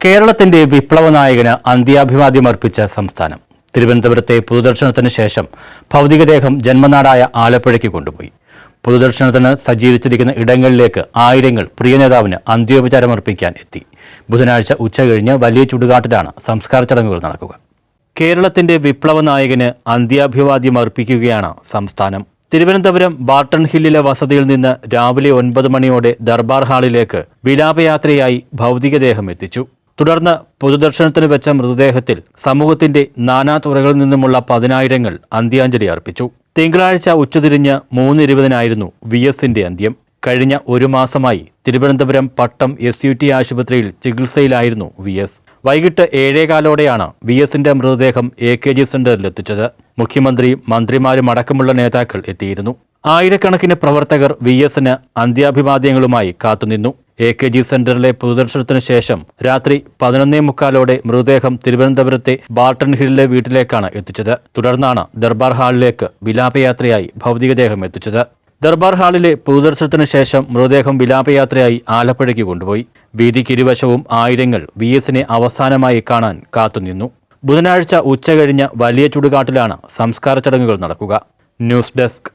കേരളത്തിന്റെ വിപ്ലവ നായകന് അന്ത്യാഭിവാദ്യം അർപ്പിച്ച സംസ്ഥാനം. തിരുവനന്തപുരത്തെ പൊതുദർശനത്തിന് ശേഷം ഭൗതികദേഹം ജന്മനാടായ ആലപ്പുഴയ്ക്ക് കൊണ്ടുപോയി. പൊതുദർശനത്തിന് സജ്ജീകരിച്ചിരിക്കുന്ന ഇടങ്ങളിലേക്ക് ആയിരങ്ങൾ പ്രിയ നേതാവിന് അന്ത്യോപചാരമർപ്പിക്കാൻ എത്തി. ബുധനാഴ്ച ഉച്ചകഴിഞ്ഞ് വലിയ ചുടുകാട്ടിലാണ് സംസ്കാര ചടങ്ങുകൾ നടക്കുക. കേരളത്തിന്റെ വിപ്ലവ നായകന് അന്ത്യാഭിവാദ്യം അർപ്പിക്കുകയാണ് സംസ്ഥാനം. തിരുവനന്തപുരം ബാർട്ടൺ ഹില്ലിലെ വസതിയിൽ നിന്ന് രാവിലെ ഒൻപത് മണിയോടെ ദർബാർ ഹാളിലേക്ക് വിലാപയാത്രയായി ഭൗതികദേഹം എത്തിച്ചു. തുടർന്ന് പൊതുദർശനത്തിന് വെച്ച മൃതദേഹത്തിൽ സമൂഹത്തിന്റെ നാനാ തുറകളിൽ നിന്നുമുള്ള പതിനായിരങ്ങൾ അന്ത്യാഞ്ജലി അർപ്പിച്ചു. തിങ്കളാഴ്ച ഉച്ചതിരിഞ്ഞ് മൂന്ന് ഇരുപതിനായിരുന്നു വി എസിന്റെ അന്ത്യം. കഴിഞ്ഞ ഒരു മാസമായി Thiruvananthapuram Pattom S U T ആശുപത്രിയിൽ ചികിത്സയിലായിരുന്നു വി എസ്. വൈകിട്ട് ഏഴേകാലോടെയാണ് വി എസിന്റെ മൃതദേഹം എ കെ ജി സെന്ററിലെത്തിച്ചത് മുഖ്യമന്ത്രി മന്ത്രിമാരും അടക്കമുള്ള നേതാക്കൾ എത്തിയിരുന്നു. ആയിരക്കണക്കിന് പ്രവർത്തകർ വി എസിന് അന്ത്യാഭിവാദ്യങ്ങളുമായി കാത്തുനിന്നു. എ കെ ജി സെന്ററിലെ പൊതുദർശനത്തിനു ശേഷം രാത്രി പതിനൊന്നേ മുക്കാലോടെ മൃതദേഹം തിരുവനന്തപുരത്തെ ബാർട്ടൺ ഹില്ലിലെ വീട്ടിലേക്കാണ് എത്തിച്ചത്. തുടർന്നാണ് ദർബാർ ഹാളിലേക്ക് വിലാപയാത്രയായി ഭൗതികദേഹം എത്തിച്ചത്. ദർബാർ ഹാളിലെ പൊതുദർശനത്തിനു ശേഷം മൃതദേഹം വിലാപയാത്രയായി ആലപ്പുഴയ്ക്ക് കൊണ്ടുപോയി. വീതിക്കിരുവശവും ആയിരങ്ങൾ വി എസിനെ അവസാനമായി കാണാൻ കാത്തുനിന്നു. ബുധനാഴ്ച ഉച്ചകഴിഞ്ഞ് വലിയ ചുടുകാട്ടിലാണ് സംസ്കാര ചടങ്ങുകൾ നടക്കുക. News desk